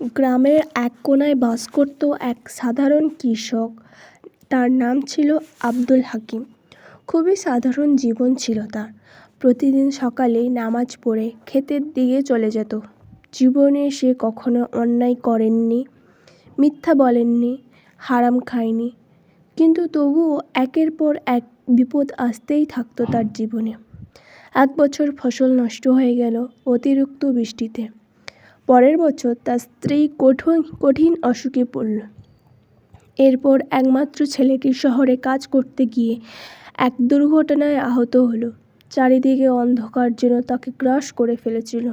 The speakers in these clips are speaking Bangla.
গ্রামের এক কোণায় বাস করত এক সাধারণ কৃষক। তার নাম ছিল আব্দুল হাকিম। খুবই সাধারণ জীবন ছিল তার। প্রতিদিন সকালে নামাজ পড়ে ক্ষেতের দিকে চলে যেত। জীবনে সে কখনো অন্যায় করেননি, মিথ্যা বলেননি, হারাম খায়নি। কিন্তু তবুও একের পর এক বিপদ আসতেই থাকতো তার জীবনে। এক বছর ফসল নষ্ট হয়ে গেল অতিরিক্ত বৃষ্টিতে। পরের বছর তার স্ত্রী কঠিন কঠিন অসুখে পড়ল। এরপর একমাত্র ছেলেটি শহরে কাজ করতে গিয়ে এক দুর্ঘটনায় আহত হলো। চারিদিকে অন্ধকার যেন তাকে গ্রাস করে ফেলেছিল।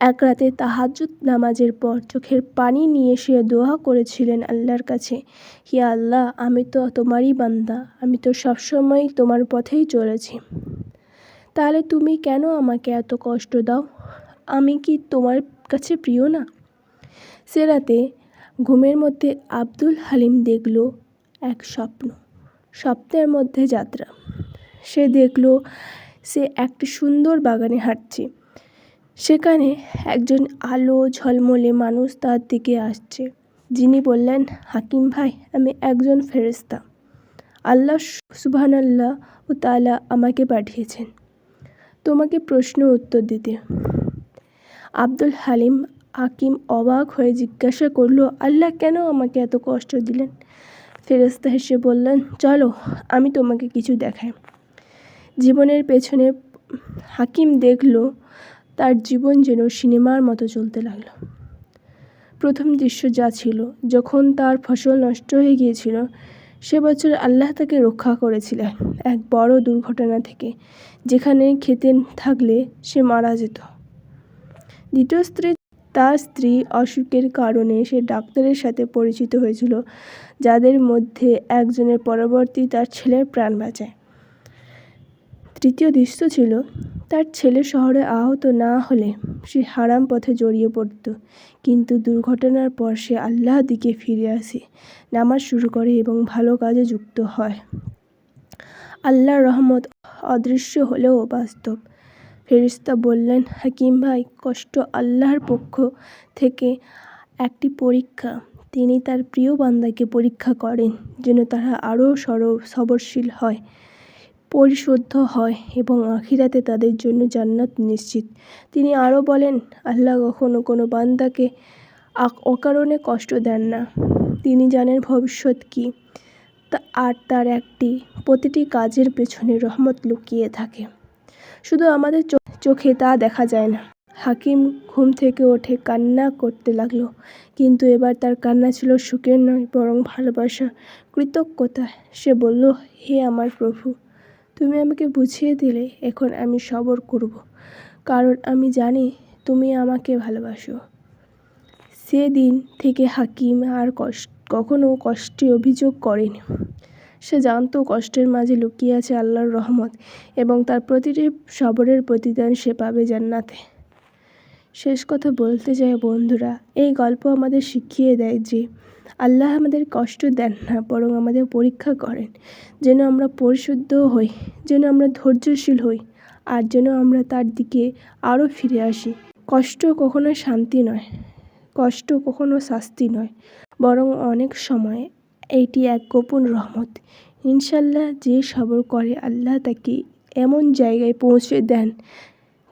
এক রাতে তাহাজ্জুদ নামাজের পর চোখের পানি নিয়ে সে দোয়া করেছিলেন আল্লাহর কাছে, হে আল্লাহ, আমি তো তোমারই বান্দা, আমি তো সবসময় তোমার পথেই চলেছি। তাহলে তুমি কেন আমাকে এত কষ্ট দাও? আমি কি তোমার কাছে প্রিয় না? সে রাতে ঘুমের মধ্যে আব্দুল হালিম দেখল এক স্বপ্ন, স্বপ্নের মধ্যে যাত্রা। সে দেখল সে একটি সুন্দর বাগানে হাঁটছে। সেখানে একজন আলো ঝলমলে মানুষ তার দিকে আসছে। যিনি বললেন, হাকিম ভাই, আমি একজন ফেরেস্তা আল্লাহ সুবহানাল্লাহ ও তালা আমাকে পাঠিয়েছেন। তোমাকে প্রশ্ন উত্তর দিতে। আব্দুল হালিম হাকিম অবাক হয়ে জিজ্ঞাসা করল, আল্লাহ কেন আমাকে এত কষ্ট দিলেন? ফেরেস্তা হেসে বললেন, চলো, আমি তোমাকে কিছু দেখাই। জীবনের পেছনে হাকিম দেখল, তার জীবন যেন সিনেমার মতো চলতে লাগল। প্রথম দৃশ্য যা ছিল, যখন তার ফসল নষ্ট হয়ে গিয়েছিল, সে বছর আল্লাহ তাকে রক্ষা করেছিলেন এক বড় দুর্ঘটনা থেকে, যেখানে খেতে থাকলে সে মারা যেত। দ্বিতীয় স্ত্রী তার স্ত্রী অসুখের কারণে সে ডাক্তারের সাথে পরিচিত হয়েছিল, যাদের মধ্যে একজনের পরবর্তী তার ছেলের প্রাণ বাঁচায়। তৃতীয় দৃশ্য ছিল, তার ছেলে শহরে আহত না হলে সে হারাম পথে জড়িয়ে পড়ত, কিন্তু দুর্ঘটনার পর সে আল্লাহ দিকে ফিরে আসে, নামাজ শুরু করে এবং ভালো কাজে যুক্ত হয়। আল্লাহর রহমত অদৃশ্য হলেও বাস্তব। ফেরিস্তা বললেন, হাকিম ভাই, কষ্ট আল্লাহর পক্ষ থেকে একটি পরীক্ষা। তিনি তার প্রিয় বান্দাকে পরীক্ষা করেন যেন তারা আরও সর সবরশীল হয়, পরিশুদ্ধ হয় এবং আখিরাতে তাদের জন্য জান্নাত নিশ্চিত। তিনি আরও বলেন, আল্লাহ কখনো কোনো বান্দাকে অকারণে কষ্ট দেন না। তিনি জানেন ভবিষ্যৎ কী আর তার একটি, প্রতিটি কাজের পেছনে রহমত লুকিয়ে থাকে। শুধু আমাদের চোখে তা দেখা যায় না। হাকিম ঘুম থেকে ওঠে কান্না করতে লাগল, কিন্তু এবার তার কান্না ছিল সুখের নয়, বরং ভালোবাসা কৃতজ্ঞতা। সে বলল, হে আমার প্রভু, তুমি আমাকে বুঝিয়ে দিলে, এখন আমি সবর করব। কারণ আমি জানি তুমি আমাকে ভালোবাসো। সেদিন থেকে হাকিম আর কষ্ট কখনো কষ্টে অভিযোগ করেনি। সে জানতো কষ্টের মাঝে লুকিয়ে আছে আল্লাহর রহমত এবং তার প্রতিটি সবরের প্রতিদান সে পাবে জান্নাতে। শেষ কথা বলতে চাই বন্ধুরা, এই গল্প আমাদের শিখিয়ে দেয় যে আল্লাহ আমাদের কষ্ট দেন না, বরং আমাদের পরীক্ষা করেন। যেন আমরা পরিশুদ্ধ হই, যেন আমরা ধৈর্যশীল হই, আর যেন আমরা তার দিকে আরও ফিরে আসি। কষ্ট কখনো শান্তি নয়, কষ্ট কখনো শাস্তি নয়, বরং অনেক সময় এটি এক গোপন রহমত। ইনশাল্লাহ যে সবর করে আল্লাহ তাকে এমন জায়গায় পৌঁছে দেন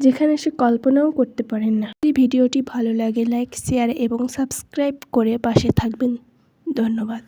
যেখানে সে কল্পনাও করতে পারেন না। যদি ভিডিওটি ভালো লাগে, লাইক, শেয়ার এবং সাবস্ক্রাইব করে পাশে থাকবেন। ধন্যবাদ।